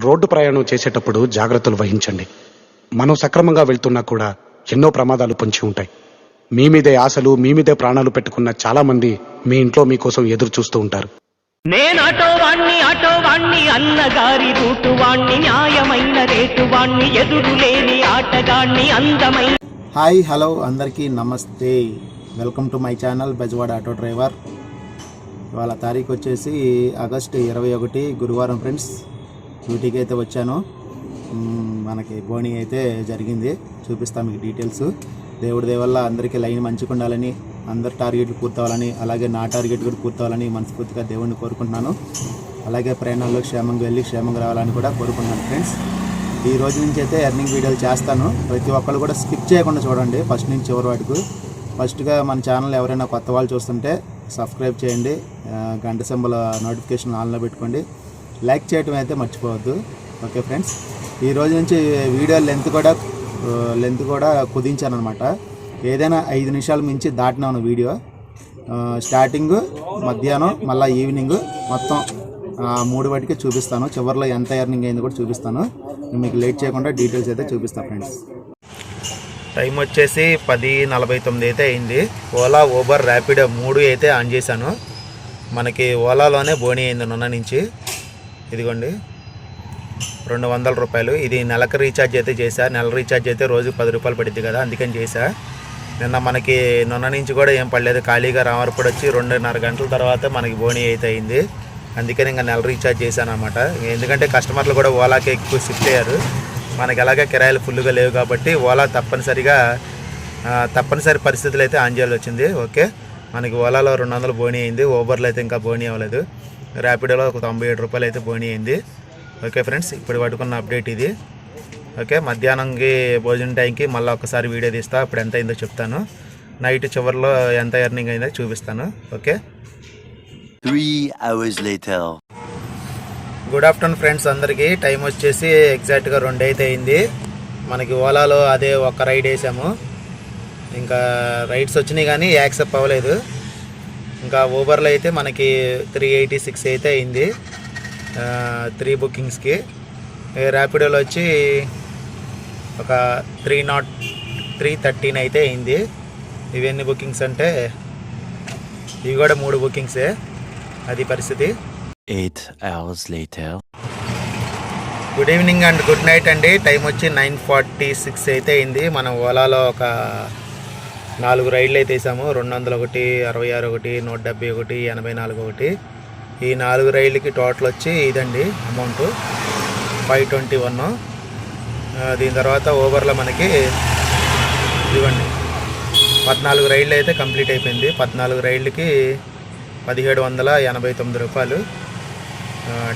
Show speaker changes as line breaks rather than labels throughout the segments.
Road ప్రయాణం చేసేటప్పుడు జాగ్రత్తలు వహించండి. మనం సక్రమంగా వెళ్తున్నా కూడా ఎన్నో ప్రమాదాలు పొంచి ఉంటాయి. మీ మీదే ఆశలు మీ మీదే ప్రాణాలు పెట్టుకున్న చాలా మంది మీ ఇంట్లో మీకోసం ఎదురు చూస్తూ ఉంటారు.
వాణ్ణి ఆటో వాణ్ణి అన్నగారి రూటు వాణ్ణి న్యాయమైన రేటు వాణ్ణి ఎదురు లేని ఆటగాణ్ణి అందమైన
హాయ్ హలో అందరికీ నమస్తే. Welcome to my channel Bezawada auto driver. ఇవాళ తారీఖు వచ్చేసి ఆగస్టు ఇరవై ఒకటి గురువారం ఫ్రెండ్స్. డ్యూటీకి అయితే వచ్చాను. మనకి బోనీ అయితే జరిగింది. చూపిస్తాను మీకు డీటెయిల్స్. దేవుడి దేవల్ల అందరికీ లైన్ మంచిగా ఉండాలని అందరి టార్గెట్లు పూర్తవ్వాలని అలాగే నా టార్గెట్ కూడా పూర్తవ్వాలని మనస్ఫూర్తిగా దేవుడిని కోరుకుంటున్నాను. అలాగే ప్రయాణాల్లో క్షేమంగా వెళ్ళి క్షేమంగా రావాలని కూడా కోరుకుంటున్నాను ఫ్రెండ్స్. ఈ రోజు నుంచి అయితే ఎర్నింగ్ వీడియోలు చేస్తాను. ప్రతి ఒక్కరు కూడా స్కిప్ చేయకుండా చూడండి. ఫస్ట్ నుంచి చివరి వాటికి ఫస్ట్గా మన ఛానల్ ఎవరైనా కొత్త వాళ్ళు చూస్తుంటే సబ్స్క్రైబ్ చేయండి. గంట సింబల్ నోటిఫికేషన్ ఆన్లో పెట్టుకోండి. లైక్ చేయటం అయితే మర్చిపోవద్దు. ఓకే ఫ్రెండ్స్ ఈ రోజు నుంచి వీడియో లెంత్ కూడా లెంత్ కూడా కుదించాను అనమాట ఏదైనా ఐదు నిమిషాలు మించి దాటినాను వీడియో. స్టార్టింగ్ మధ్యాహ్నం మళ్ళీ ఈవినింగ్ మొత్తం మూడు వాటికి చూపిస్తాను. చివరిలో ఎంత ఎర్నింగ్ అయింది కూడా చూపిస్తాను. మీకు లేట్ చేయకుండా డీటెయిల్స్ అయితే చూపిస్తాను ఫ్రెండ్స్. టైం వచ్చేసి పది నలభై తొమ్మిది అయితే అయింది. ఓలా ఊబర్ ర్యాపిడో మూడు అయితే ఆన్ చేశాను. మనకి ఓలాలోనే బోనీ అయింది నిన్న నుంచి. ఇదిగోండి. రెండు వందల రూపాయలు. ఇది నెలకు రీఛార్జ్ అయితే చేశా. నెల రీఛార్జ్ అయితే రోజు పది రూపాయలు పడుద్ది కదా అందుకని చేశా. నిన్న మనకి నిన్న నుంచి కూడా ఏం పడలేదు. ఖాళీగా రామర్పడి వచ్చి రెండున్నర గంటల తర్వాత మనకి బోనీ అయితే అయింది. అందుకని ఇంకా నెల రీఛార్జ్ చేశాను అనమాట ఎందుకంటే కస్టమర్లు కూడా ఓలాకి ఎక్కువ షిఫ్ట్ అయ్యారు. మనకి ఎలాగే కిరాయిలు ఫుల్గా లేవు కాబట్టి ఓలా తప్పనిసరిగా తప్పనిసరి పరిస్థితులు అయితే ఆన్ చేయాల్సి వచ్చింది. ఓకే. మనకి ఓలాలో రెండు వందలు బోనీ అయింది. ఓబర్లో అయితే ఇంకా బోనీ అవ్వలేదు. ర్యాపిడోలో ఒక తొంభై ఏడు రూపాయలు అయితే అయింది ఓకే ఫ్రెండ్స్ ఇప్పుడు పట్టుకున్న అప్డేట్ ఇది. ఓకే మధ్యాహ్నంకి భోజనం టైంకి మళ్ళీ ఒకసారి వీడియో తీస్తా అప్పుడు ఎంత అయిందో చెప్తాను. నైట్ చివరిలో ఎంత ఎర్నింగ్ అయిందో చూపిస్తాను. ఓకే. గుడ్ ఆఫ్టర్నూన్ ఫ్రెండ్స్ అందరికీ. టైం వచ్చేసి ఎగ్జాక్ట్గా రెండు అయితే అయింది. మనకి ఓలాలో అదే ఒక రైడ్ వేసాము. ఇంకా రైడ్స్ వచ్చినాయి కానీ యాక్సెప్ట్ అవ్వలేదు. ఇంకా ఊబర్లో అయితే మనకి త్రీ ఎయిటీ సిక్స్ అయితే అయింది. త్రీ బుకింగ్స్కి ర్యాపిడోలో వచ్చి ఒక త్రీ నాట్ త్రీ థర్టీన్ అయితే అయింది. ఇవన్నీ బుకింగ్స్ అంటే ఇవి కూడా మూడు బుకింగ్సే అది పరిస్థితి. Good evening and good night అండి. టైం వచ్చి నైన్ ఫార్టీ సిక్స్ అయితే అయింది. మనం ఓలాలో ఒక నాలుగు రైళ్ళు అయితే వేసాము. రెండు వందల ఒకటి అరవై ఆరు ఒకటి నూట డెబ్బై ఒకటి ఎనభై నాలుగు ఒకటి. ఈ నాలుగు రైళ్ళకి టోటల్ వచ్చి ఇదండి అమౌంట్. Five twenty one. దీని తర్వాత ఓవర్లో మనకి ఇవ్వండి. పద్నాలుగు రైళ్ళు అయితే కంప్లీట్ అయిపోయింది. పద్నాలుగు రైళ్ళకి పదిహేడు వందల ఎనభై తొమ్మిది రూపాయలు.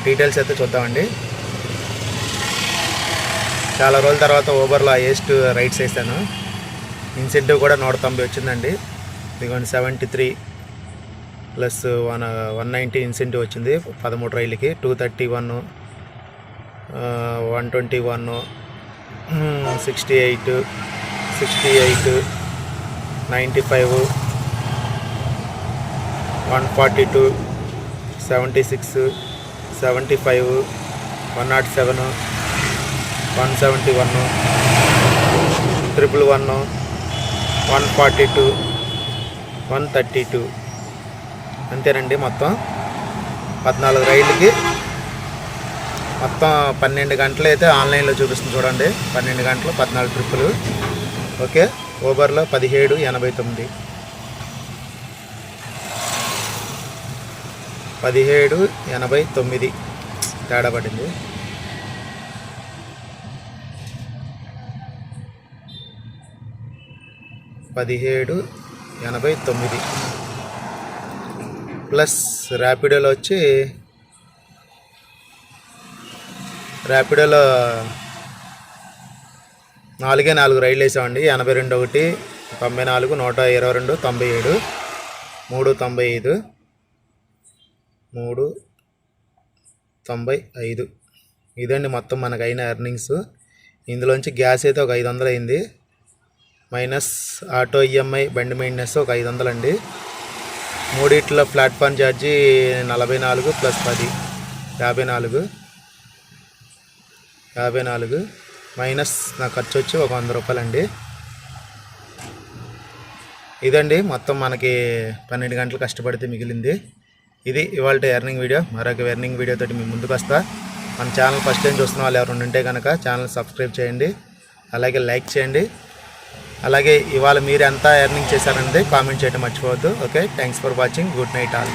డీటెయిల్స్ అయితే చూద్దామండి. చాలా రోజుల తర్వాత ఓవర్లో ఆ ఏస్ట్ రైడ్స్ వేసాను. ఇన్సెంటివ్ కూడా నూట తొంభై వచ్చిందండి. ఇదిగోండి seventy three plus one one ninety incentive వచ్చింది పదమూడు రైళ్ళకి. Two thirty one one twenty one sixty eight sixty eight ninety five one forty two seventy six seventy five one nought seven one seventy one triple one one forty two one thirty two. అంతేనండి మొత్తం. పద్నాలుగు రైళ్ళకి మొత్తం పన్నెండు గంటలు అయితే ఆన్లైన్లో చూపిస్తుంది చూడండి. పన్నెండు గంటలు పద్నాలుగు ట్రిప్పులు. ఓకే ఓబర్లో పదిహేడు ఎనభై తొమ్మిది. పదిహేడు ఎనభై తొమ్మిది. తేడా పడింది. పదిహేడు ఎనభై తొమ్మిది. ప్లస్ ర్యాపిడోలో వచ్చి ర్యాపిడోలో నాలుగే నాలుగు రైళ్ళు వేసామండి. ఎనభై రెండు ఒకటి తొంభై నాలుగు నూట ఇరవై రెండు తొంభై ఏడు మూడు తొంభై ఐదు మూడు తొంభై ఐదు. ఇదండి మొత్తం మనకు అయిన ఎర్నింగ్స్. ఇందులోంచి గ్యాస్ అయితే ఒక ఐదు వందలు అయింది. మైనస్ ఆటో ఈఎంఐ బండి మెయింటెనెన్స్ ఒక ఐదు వందలు అండి మూడిట్లో ప్లాట్ఫామ్ ఛార్జీ నలభై నాలుగు ప్లస్ పది యాభై నాలుగు యాభై నాలుగు మైనస్ నా ఖర్చు వచ్చి ఒక వంద రూపాయలండి. ఇదండి మొత్తం మనకి పన్నెండు గంటలు కష్టపడితే మిగిలింది. ఇది ఇవాళ ఎర్నింగ్ వీడియో మరొక ఎర్నింగ్ వీడియోతో మీ ముందుకు వస్తా. మన ఛానల్ ఫస్ట్ టైం చూస్తున్న వాళ్ళు ఎవరు ఉంటే కనుక ఛానల్ సబ్స్క్రైబ్ చేయండి. అలాగే లైక్ చేయండి. అలాగే ఇవాళ మీరు ఎంత ఎర్నింగ్ చేశారనేది కామెంట్ చేయడం మర్చిపోవద్దు. Okay thanks for watching good night all